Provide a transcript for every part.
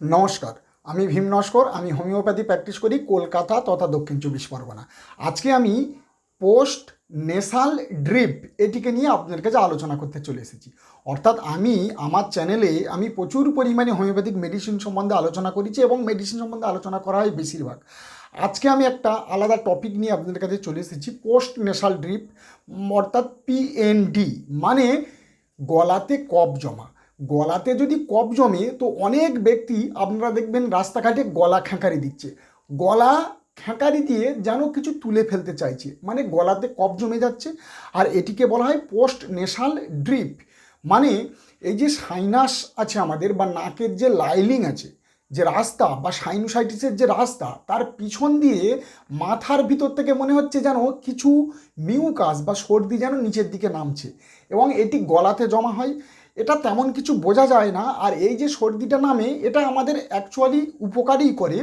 নমস্কার। আমি ভীম নস্কর, আমি হোমিওপ্যাথি প্র্যাকটিস করি কলকাতা তথা দক্ষিণ চব্বিশ পরগনা। আজকে আমি পোস্ট নেশাল ড্রিপ এটিকে নিয়ে আপনাদের কাছে আলোচনা করতে চলে এসেছি। অর্থাৎ আমি, আমার চ্যানেলে আমি প্রচুর পরিমাণে হোমিওপ্যাথিক মেডিসিন সম্বন্ধে আলোচনা করেছি এবং মেডিসিন সম্বন্ধে আলোচনা করা হয় বেশিরভাগ। আজকে আমি একটা আলাদা টপিক নিয়ে আপনাদের কাছে চলে এসেছি পোস্ট নেশাল ড্রিপ, অর্থাৎ পিএনডি মানে গলাতে কফ জমা। গলাতে যদি কফ জমে, তো অনেক ব্যক্তি আপনারা দেখবেন রাস্তাঘাটে গলা খ্যাঁকারি দিচ্ছে। গলা খ্যাঁকারি দিয়ে যেন কিছু তুলে ফেলতে চাইছে। মানে গলাতে কফ জমে যাচ্ছে, আর এটিকে বলা হয় পোস্ট নেশাল ড্রিপ মানে এই যে সাইনাস আছে আমাদের বা নাকের যে লাইলিং আছে, যে রাস্তা বা সাইনোসাইটিসের যে রাস্তা, তার পিছন দিয়ে মাথার ভিতর থেকে মনে হচ্ছে যেন কিছু মিউকাস বা সর্দি যেন নিচের দিকে নামছে। এবং এটি গলাতে জমা হয় এটা তেমন কিছু বোঝা যায় না। আর এই যে সর্দিটা নামে, এটা আমাদের অ্যাকচুয়ালি উপকারই করে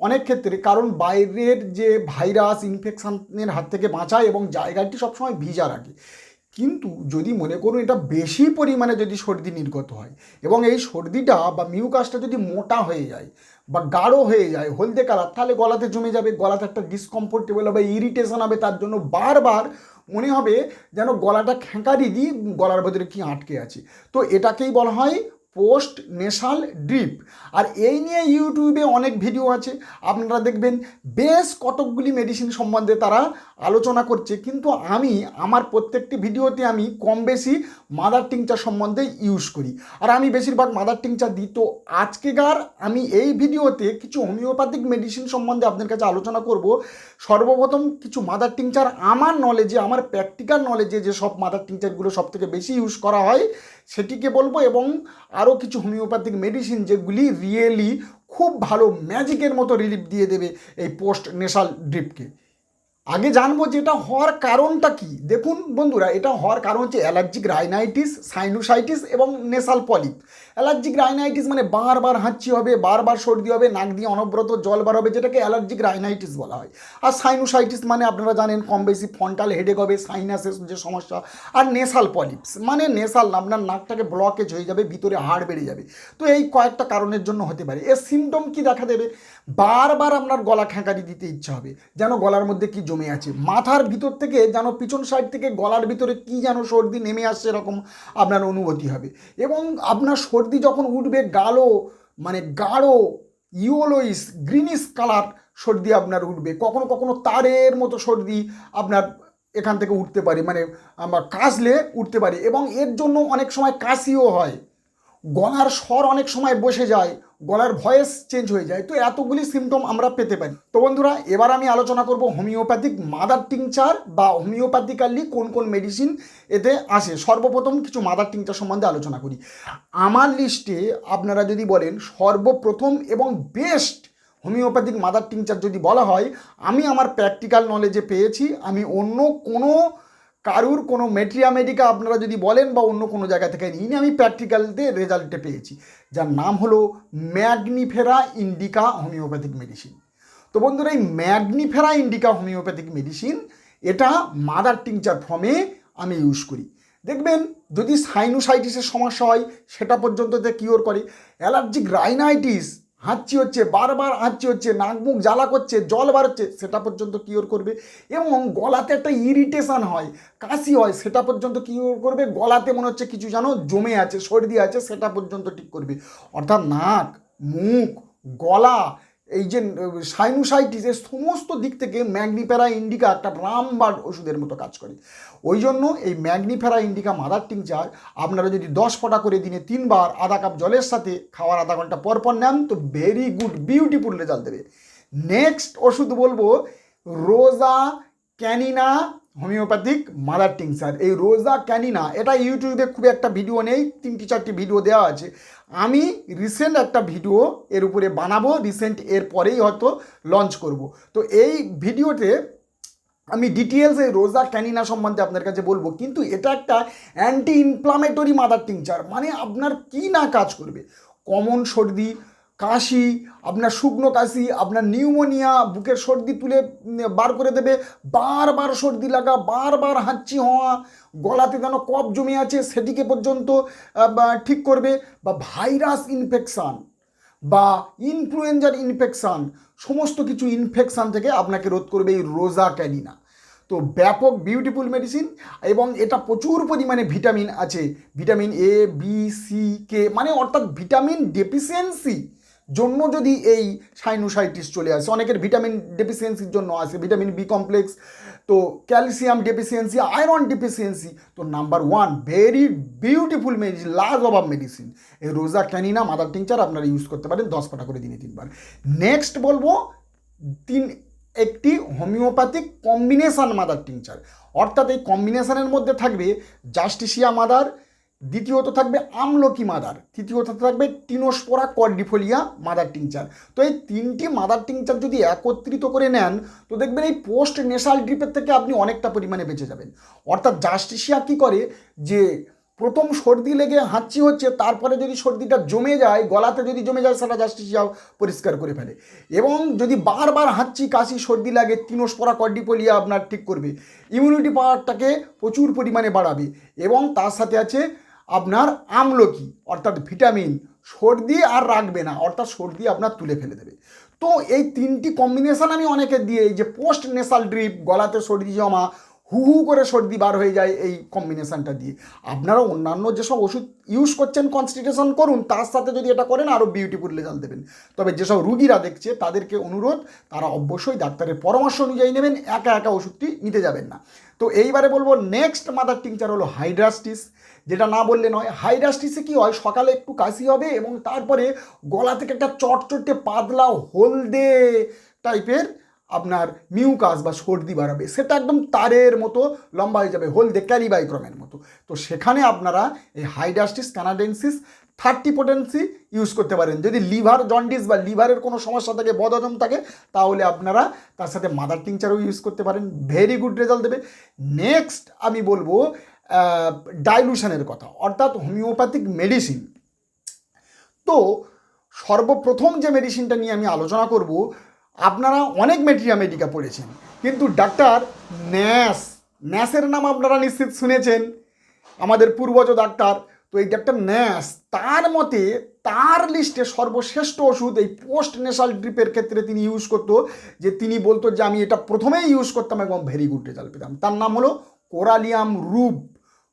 অনেক ক্ষেত্রে। কারণ বাইরের যে ভাইরাস ইনফেকশনের হাত থেকে বাঁচায় এবং জায়গাটি সবসময় ভিজা রাখে। কিন্তু যদি মনে করুন, এটা বেশি পরিমাণে যদি সর্দি নির্গত হয় এবং এই সর্দিটা বা মিউকাসটা যদি মোটা হয়ে যায় বা গাঢ় হয়ে যায়, হলদে কালার তাহলে গলাতে জমে যাবে। গলাতে একটা ডিসকমফোর্টেবল হবে ইরিটেশন হবে, তার জন্য বারবার মনে হবে যেন গলাটা খেঁকা দিয়ে গলার ভেতরে কি আটকে আছে। তো এটাকেই বলা হয় পোস্ট নেশাল ড্রিপ। আর এই নিয়ে ইউটিউবে অনেক ভিডিও আছে। আপনারা দেখবেন বেশ কতকগুলি মেডিসিন সম্বন্ধে তারা আলোচনা করছে। কিন্তু আমি, আমার প্রত্যেকটি ভিডিওতে আমি কম বেশি মাদার টিংচার সম্বন্ধে ইউজ করি। আর আমি বেশিরভাগ মাদার টিংচার দিই। তো আজকেকার আমি এই ভিডিওতে কিছু হোমিওপ্যাথিক মেডিসিন সম্বন্ধে আপনাদের কাছে আলোচনা করব। সর্বপ্রথম কিছু মাদার টিংচার আমার নলেজে আমার প্র্যাকটিক্যাল নলেজে যে সব মাদার টিংচারগুলো সব থেকে বেশি ইউজ করা হয় সেটিকে বলব এবং আরও কিছু হোমিওপ্যাথিক মেডিসিন যেগুলি রিয়েলি খুব ভালো ম্যাজিকের মতো রিলিফ দিয়ে দেবে এই পোস্ট নেশাল ড্রিপকে আগে জানব যে এটা হওয়ার কারণটা কি। দেখুন বন্ধুরা, এটা হওয়ার কারণ হচ্ছে অ্যালার্জিক রাইনাইটিস সাইনোসাইটিস এবং নেশাল পলিপ অ্যালার্জিক রাইনাইটিস মানে বারবার হাঁচি হবে, বারবার সর্দি হবে, নাক দিয়ে অনবরত জল বার হবে, যেটাকে অ্যালার্জিক রাইনাইটিস বলা হয়। আর সাইনোসাইটিস মানে আপনারা জানেন কম বেশি ফন্টাল হেডেক হবে সাইনাসের যে সমস্যা, আর নেশাল পলিপস মানে নেসাল আপনার নাকটাকে ব্লকেজ হয়ে যাবে, ভিতরে হাড় বেড়ে যাবে। তো এই কয়েকটা কারণের জন্য হতে পারে। এর সিমটম কি দেখা দেবে? বারবার আপনার গলা খেঁকারি দিতে ইচ্ছা হবে, যেন গলার মধ্যে কি জমে আছে। মাথার ভিতর থেকে যেন পিছন সাইড থেকে গলার ভিতরে কি যেন সর্দি নেমে আসছে, এরকম আপনার অনুভূতি হবে। এবং আপনার যখন উঠবে গালো মানে গাঢ় ইওলোইস গ্রিনিশ কালার সর্দি আপনার উঠবে। কখনো কখনো তারের মতো সর্দি আপনার এখান থেকে উঠতে পারে মানে কাশলে উঠতে পারে। এবং এর জন্য অনেক সময় কাশিও হয়। গলার স্বর অনেক সময় বসে যায়, গলার ভয়েস চেঞ্জ হয়ে যায়, তো এতগুলি সিমটম আমরা পেতে পারি। তো বন্ধুরা, এবার আমি আলোচনা করব হোমিওপ্যাথিক মাদার টিংচার বা হোমিওপ্যাথিক্যালি কোন কোন মেডিসিন এতে আসে। সর্বপ্রথম কিছু মাদার টিংচার সম্বন্ধে আলোচনা করি। আমার লিস্টে আপনারা যদি বলেন, সর্বপ্রথম এবং বেস্ট হোমিওপ্যাথিক মাদার টিংচার যদি বলা হয়, আমি আমার প্র্যাকটিক্যাল নলেজে পেয়েছি, আমি অন্য কোনো কারুর কোনো মেট্রিয়া মেডিকা আপনারা যদি বলেন বা অন্য কোনো জায়গা থেকে নিয়ে আমি প্র্যাকটিক্যালতে রেজাল্টে পেয়েছি। যার নাম হলো ম্যাগনিফেরা ইন্ডিকা হোমিওপ্যাথিক মেডিসিন তো বন্ধুরা, এই ম্যাগনিফেরা ইন্ডিকা হোমিওপ্যাথিক মেডিসিন এটা মাদার টিংচার ফর্মে আমি ইউজ করি। দেখবেন, যদি সাইনোসাইটিসের সমস্যা হয়, সেটা পর্যন্ত কিওর করে। অ্যালার্জিক রাইনাইটিস হাঁচি হচ্ছে, বারবার হাঁচি হচ্ছে, নাক মুখ জ্বালা করছে, জল বার হচ্ছে, সেটা পর্যন্ত কিওর করবে। এবং গলাতে একটা ইরিটেশান হয়, কাশি হয়, সেটা পর্যন্ত কিওর করবে। গলাতে মনে হচ্ছে কিছু যেন জমে আছে, সর্দি আছে, সেটা পর্যন্ত ঠিক করবে। অর্থাৎ নাক, মুখ, গলা এই যে সাইনুসাইটিসের সমস্ত দিক থেকে ম্যাগনিফেরা ইন্ডিকা একটা রামবার ওষুধের মতো কাজ করে। ওই জন্য এই ম্যাগনিফেরা ইন্ডিকা মাদার টিংচার আপনারা যদি দশ ফোঁটা করে দিনে তিনবার আধা কাপ জলের সাথে খাওয়ার আধা ঘণ্টা পর পর নেন, তো ভেরি গুড বিউটিফুল রেজাল্ট দেবে। নেক্সট ওষুধ বলব, রোজা, ক্যানিনা হোমিওপ্যাথিক মাদার টিংসার এই রোজা ক্যানিনা, এটা ইউটিউবে খুব একটা ভিডিও নেই, তিনটি চারটি ভিডিও দেওয়া আছে। আমি রিসেন্ট একটা ভিডিও এর উপরে বানাবো রিসেন্ট এর পরেই হয়তো লঞ্চ করব। তো এই ভিডিওতে আমি ডিটেলস এই রোজা ক্যানিনা সম্বন্ধে আপনার কাছে বলব, কিন্তু এটা একটা অ্যান্টি ইনফ্লামেটরি মাদার টিংচার মানে আপনার কি না কাজ করবে? কমন সর্দি কাশি, আপনার শুকনো কাশি, আপনার নিউমোনিয়া, বুকের সর্দি তুলে বার করে দেবে। বারবার সর্দি লাগা, বারবার হাঁচি হওয়া, গলাতে যেন কফ জমে আছে, সেটিকে পর্যন্ত ঠিক করবে। বা ভাইরাস ইনফেকশান বা ইনফ্লুয়েঞ্জার ইনফেকশান, সমস্ত কিছু ইনফেকশান থেকে আপনাকে রোধ করবে এই রোজা ক্যানিনা। তো ব্যাপক বিউটিফুল মেডিসিন এবং এটা প্রচুর পরিমাণে ভিটামিন আছে। Vitamin A B C K মানে অর্থাৎ ভিটামিন ডেফিসিয়েন্সি জন্য যদি এই সাইনোসাইটিস চলে আসে, অনেকের ভিটামিন ডেফিসিয়েন্সির জন্য আসে, ভিটামিন বি কমপ্লেক্স তো ক্যালসিয়াম ডেফিসিয়েন্সি আয়রন ডেফিসিয়েন্সি তো number one very beautiful medicine লাজ অফ মেডিসিন এই রোজা ক্যানিনা মাদার টিংচার আপনারা ইউজ করতে পারেন, দশ পাটা করে দিনে তিনবার। নেক্সট বলব, তিন, একটি হোমিওপ্যাথিক কম্বিনেশান মাদার টিংচার অর্থাৎ এই কম্বিনেশানের মধ্যে থাকবে জাস্টিসিয়া মাদার দ্বিতীয়ত থাকবে আমলকি মাদার, তৃতীয়ত থাকবে টিনোস্পোরা কর্ডিফোলিয়া মাদার টিংচার তো এই তিনটি মাদার টিংচার যদি একত্রিত করে নেন, তো দেখবেন এই পোস্ট নেশাল ড্রিপের থেকে আপনি অনেকটা পরিমাণে বেঁচে যাবেন। অর্থাৎ জাস্টিসিয়া কী করে? যে প্রথম সর্দি লেগে হাঁচি হচ্ছে, তারপরে যদি সর্দিটা জমে যায়, গলাতে যদি জমে যায়, সেটা জাস্টিসিয়া পরিষ্কার করে ফেলে। এবং যদি বারবার হাঁচি, কাশি, সর্দি লাগে, তিনোস্পোরা কর্ডিপোলিয়া আপনার ঠিক করবে। ইমিউনিটি পাওয়ারটাকে প্রচুর পরিমাণে বাড়াবে। এবং তার সাথে আছে আপনার আমলকি, অর্থাৎ ভিটামিন, সর্দি আর রাখবে না, অর্থাৎ সর্দি আপনার তুলে ফেলে দেবে। তো এই তিনটি কম্বিনেশান আমি অনেকে দিয়ে এই যে পোস্ট নেশাল ড্রিপ গলাতে সর্দি জমা হু হু করে সর্দি বার হয়ে যায় এই কম্বিনেশানটা দিয়ে। আপনারা অন্যান্য যেসব ওষুধ ইউজ করছেন কনস্টিটিউশন করুন, তার সাথে যদি এটা করেন আরও বিউটিফুল রেজাল্ট দেবেন। তবে যেসব রুগীরা দেখছে, তাদেরকে অনুরোধ, তারা অবশ্যই ডাক্তারের পরামর্শ অনুযায়ী নেবেন, একা একা ওষুধটি নিতে যাবেন না। তো এইবারে বলব নেক্সট মাদার টিংচার হলো হাইড্রাস্টিস যেটা না বললে নয় হাইড্রাস্টিসে কী হয়, সকালে একটু কাশি হবে এবং তারপরে গলা থেকে একটা চটচটে পাতলা হলদে টাইপের আপনার মিউকাস বা সর্দি বাড়াবে, সেটা একদম তারের মতো লম্বা হয়ে যাবে, হলদে ক্যারিবাইক্রমের মতো। তো সেখানে আপনারা এই hydrastis canadensis thirty potency use করতে পারেন। যদি লিভার জন্ডিস বা লিভারের কোনো সমস্যা থাকে, বদহজম থাকে, তাহলে আপনারা তার সাথে মাদার টিংচারও ইউজ করতে পারেন ভেরি গুড রেজাল্ট দেবে। নেক্সট আমি বলব ডাইলুশনের কথা, অর্থাৎ হোমিওপ্যাথিক মেডিসিন তো সর্বপ্রথম যে মেডিসিনটা নিয়ে আমি আলোচনা করব আপনারা অনেক মেটেরিয়া মেডিকা পড়েছেন, কিন্তু ডাক্তার ন্যাস, ন্যাসের নাম আপনারা নিশ্চিত শুনেছেন, আমাদের পূর্বজ ডাক্তার তো এই ডাক্তার ন্যাস, তার মতে তার লিস্টে সর্বশ্রেষ্ঠ ওষুধ এই পোস্ট নেশাল ড্রিপের ক্ষেত্রে তিনি ইউজ করতো, যে তিনি বলতো যে আমি এটা প্রথমেই ইউজ করতাম এবং ভেরি গুড রেজাল্ট পেতাম। তার নাম হলো কোরালিয়াম রূপ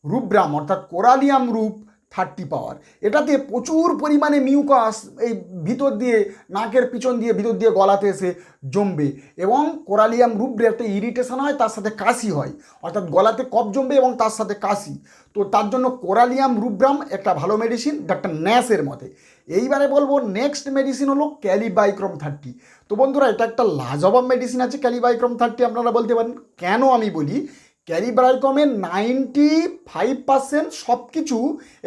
রূপব্রাম অর্থাৎ কোরালিয়াম রূপ থার্টি পাওয়ার এটাতে প্রচুর পরিমাণে মিউকাস এই ভিতর দিয়ে, নাকের পিছন দিয়ে, ভিতর দিয়ে গলাতে এসে জমবে এবং কোরালিয়াম একটা ইরিটেশন হয়, তার সাথে কাশি হয়। অর্থাৎ গলাতে কফ জমবে এবং তার সাথে কাশি। তো তার জন্য কোরালিয়াম রুব্রাম একটা ভালো মেডিসিন ডাক্তার ন্যাসের মতে। এইবারে বলব নেক্সট মেডিসিন হলো ক্যালিবাইক্রম থার্টি তো বন্ধুরা, এটা একটা লাজবাব মেডিসিন আছে ক্যালিবাইক্রম থার্টি আপনারা বলতে পারেন। কেন আমি বলি? ক্যারিব্রাইকমের নাইনটি ফাইভ পার্সেন্ট সব কিছু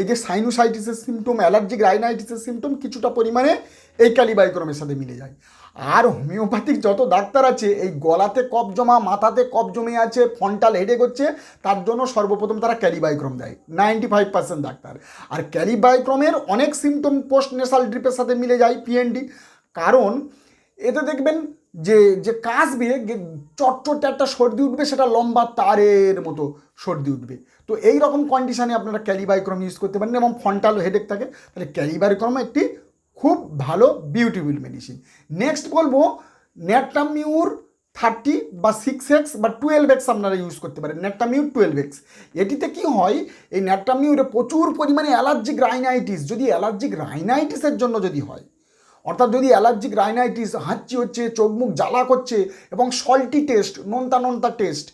এই যে সাইনোসাইটিসের সিমটম অ্যালার্জিক রাইনাইটিসের সিমটম কিছুটা পরিমাণে এই ক্যালিবাইক্রমের সাথে মিলে যায়। আর হোমিওপ্যাথিক যত ডাক্তার আছে, এই গলাতে কফ জমা, মাথাতে কফ জমে আছে ফন্টাল হেডেক হচ্ছে, তার জন্য সর্বপ্রথম তারা ক্যালিবাইক্রম দেয়, নাইনটি ফাইভ পার্সেন্ট ডাক্তার। আর ক্যালিবাইক্রমের অনেক সিমটম পোস্ট নেশাল ড্রিপের সাথে মিলে যায় পিএনডি কারণ এতে দেখবেন যে যে কাশবে চটচটে একটা সর্দি উঠবে, সেটা লম্বা তারের মতো সর্দি উঠবে। তো এই রকম কন্ডিশানে আপনারা ক্যালিবাইক্রম ইউজ করতে পারেন এবং ফন্টাল হেডেক থাকে, তাহলে ক্যালিবাইক্রম একটি খুব ভালো বিউটিফুল মেডিসিন নেক্সট বলব ন্যাটামিউর থার্টি বা সিক্স এক্স বা টুয়েলভ এক্স আপনারা ইউজ করতে পারেন। ন্যাটামিউর টুয়েলভ এক্স এটিতে কি হয়, এই ন্যাটামিউরে প্রচুর পরিমাণে অ্যালার্জিক রাইনাইটিস যদি অ্যালার্জিক রাইনাইটিসের জন্য যদি হয় অর্থাৎ যদি অ্যালার্জিক রাইনাইটিস, হাঁচি হচ্ছে, চোখ মুখ জ্বালা করছে এবং সল্টি টেস্ট, নোনতা নোনতা টেস্ট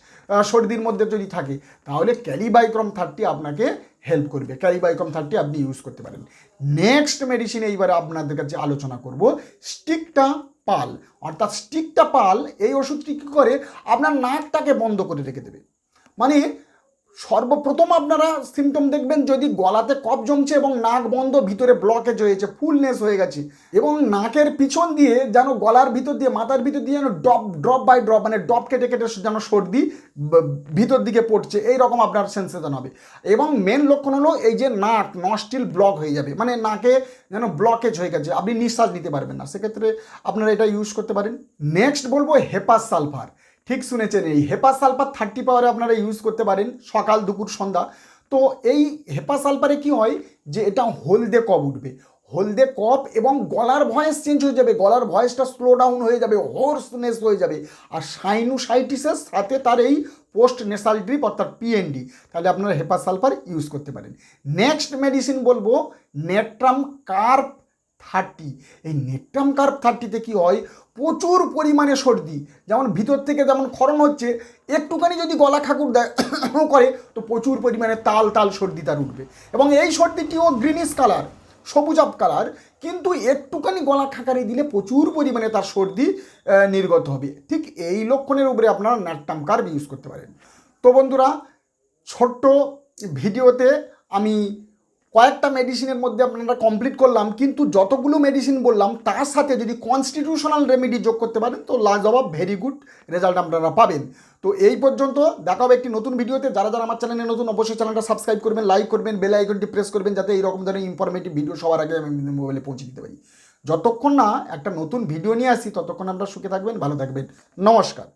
সর্দির মধ্যে যদি থাকে, তাহলে ক্যালিবাইক্রম থার্টি আপনাকে হেল্প করবে। ক্যালিবাইক্রম থার্টি আপনি ইউজ করতে পারেন। নেক্সট মেডিসিন এইবারে আপনাদের কাছে আলোচনা করব, স্টিকটা পাল। অর্থাৎ স্টিকটা পাল, এই ওষুধটি কী করে? আপনার নাকটাকে বন্ধ করে রেখে দেবে। মানে সর্বপ্রথম আপনারা সিমটম দেখবেন যদি গলাতে কফ জমছে এবং নাক বন্ধ, ভিতরে ব্লকেজ হয়েছে ফুলনেস হয়ে গেছে, এবং নাকের পিছন দিয়ে যেন গলার ভিতর দিয়ে, মাথার ভিতর দিয়ে যেন ডপ ড্রপ বাই ড্রপ মানে ড্রপ কেটে কেটে যেন সর্দি ভিতর দিকে পড়ছে এই রকম আপনার সেন্সেশন হবে। এবং মেন লক্ষণ হলো এই যে নাক নস্টিল ব্লক হয়ে যাবে মানে নাকে যেন ব্লকেজ হয়ে গেছে, আপনি নিঃশ্বাস নিতে পারবেন না। সেক্ষেত্রে আপনারা এটা ইউজ করতে পারেন। নেক্সট বলব হেপাস সালফার ঠিক শুনেছেন, এই হেপা সালফার থার্টি পাওয়ারে আপনারা ইউজ করতে পারেন সকাল, দুপুর, সন্ধ্যা। তো এই হেপা সালফারে কি হয় যে এটা হলদে কব উঠবে। হলদে কপ এবং গলার ভয়েস চেঞ্জ হয়ে যাবে, গলার ভয়েসটা স্লো ডাউন হয়ে যাবে হোর্সনেস হয়ে যাবে। আর সাইনুসাইটিসের সাথে তার এই পোস্ট নেসাল ড্রিপ অর্থাৎ পিএনডি তাহলে আপনারা হেপার সালফার ইউজ করতে পারেন। নেক্সট মেডিসিন বলব, নেট্রাম কার্প থার্টি এই নেট্রাম কার্প থার্টিতে কী হয়? প্রচুর পরিমাণে সর্দি। যেমন ভিতর থেকে যেমন ক্ষরণ হচ্ছে, একটুখানি যদি গলা খাকুর দেয়, করে, তো প্রচুর পরিমাণে তাল তাল সর্দি তার উঠবে। এবং এই সর্দিটিও গ্রিনিশ কালার সবুজাব কালার কিন্তু একটুখানি গলা খাকারি দিলে প্রচুর পরিমাণে তার সর্দি নির্গত হবে। ঠিক এই লক্ষণের উপরে আপনারা ন্যাট্টাম কার্ভ ইউজ করতে পারেন। তো বন্ধুরা, ছোট্ট ভিডিওতে আমি কয়েকটা মেডিসিনের মধ্যে আপনারা কমপ্লিট করলাম, কিন্তু যতগুলো মেডিসিন বললাম, তার সাথে যদি কনস্টিটিউশনাল রেমেডি যোগ করতে পারেন, তো লাজবাব ভেরি গুড রেজাল্ট আপনারা পাবেন। তো এই পর্যন্ত, দেখা হবে একটি নতুন ভিডিওতে যারা যারা আমার চ্যানেলে নতুন, অবশ্যই চ্যানেলটা সাবস্ক্রাইব করবেন লাইক করবেন বেল আইকনটি প্রেস করবেন, যাতে এইরকম ধরনের ইনফরমেটিভ ভিডিও সবার আগে আমি মোবাইলে পৌঁছে দিতে পারি। যতক্ষণ না একটা নতুন ভিডিও নিয়ে আসি, ততক্ষণ আপনারা সুখে থাকবেন, ভালো থাকবেন। নমস্কার।